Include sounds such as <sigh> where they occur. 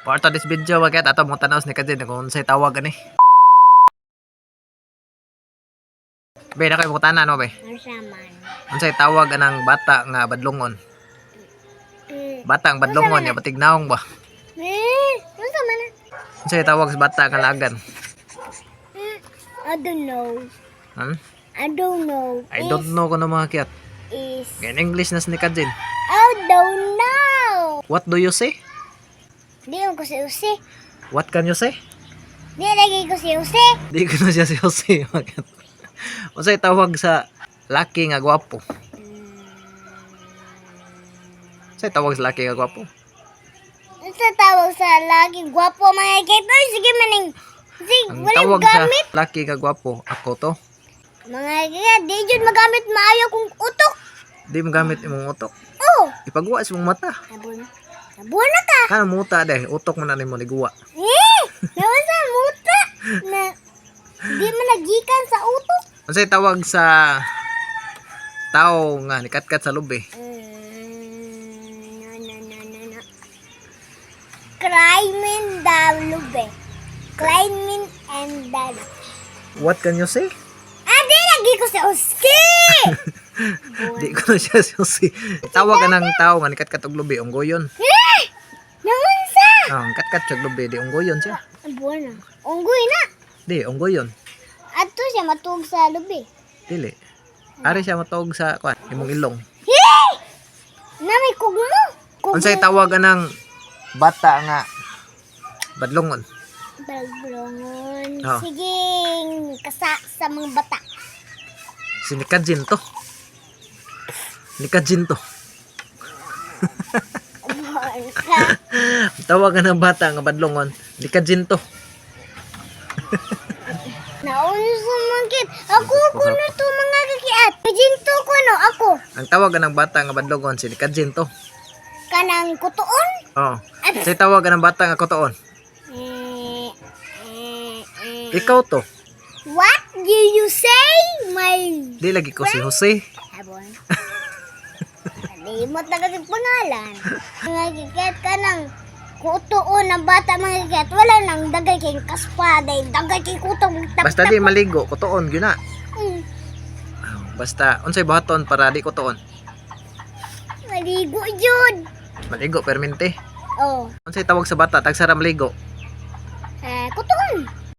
For today's video, wagkat ato mo tanaws ni Kajin kung unsay tawag ani. Be, na kayo mukutanan mo be. Ano siya man? Unsay tawag anang bata nga badlongon. Mm. Bata ang badlongon, ya batig naong ba? Eh, ano sa man? Unsay tawag sa bata nga lagan. I don't know. Hmm? I don't know. I don't know kung ano mga kiyat. Is, is Gan English na ni Kajin. I don't know. What do you say? Di mo ko si Jose. What can you say? Di lagi ko si Jose. Di ko na siya si Jose. <laughs> Bakit? Unsay tawag sa laki nga gwapo. Unsay tawag sa laki nga gwapo. Sa tawag sa lagi gwapo mga gamer? Sige maning. Sige, Ang tawag gamit. sa laki nga gwapo, ako to. Mga kaya, di dyan magamit maayo kung utok. Di mo gamit imong utok. Oh, Ipagawa sa imong mata. nabun. Nabun na ka. Kana muta deh, utok man na nimo niguwa. Eh, naman sa muta. Na, di man nagikan sa utok. Unsay tawag sa tao nga nikatkat sa lubi? Mm, no, no, no, no, no. Climbing the lube. Climbing and the What can you say? Ah, di lagi ko sa uski! <laughs> Di ko na siya si Jose. Tawag ka ng tao nga nikatkat og lubi, unggoyon. Eh! Naman sa! Ah, ang katkat sa lubi, di unggoyon siya. Buwan na. Unggoy na. Di, unggoyon. Ato siya matug sa lubi. Dili. Ari siya matog sa kwan, imong ilong. Hey! Na may kugmo. Kugmo. Unsay tawag anang bata nga badlongon? Balbrongon. Oh. Sige, kasa sa mga bata. Si Nikajin to. Nikajin to. <laughs> Buwan ka. Tawag ka ng bata nga badlongon. Nikajin to. <laughs> Nauna sa mangkit. Ako ko na to mga kakiat. Pajinto ko no ako. Ang tawag ka ng bata nga badlongon si Nikajin to. Kanang kutuon. Oh. Say tawag ka ng bata nga kotoon. Eh, eh, eh. Ikaw to. What do you say, my Di lagi ko si Jose. Habon? <laughs> Limot na kasi pangalan. <laughs> Mga kikat ka ng kutuon ng bata mga kikat. Wala nang dagay kay kaspaday. Dagay kay kutong tap Basta di maligo, kotoon gyud na. Mm, Basta unsay buhaton para di kotoon. Maligo yun. Maligo permente. Oh, Unsay tawag sa bata tag sara maligo?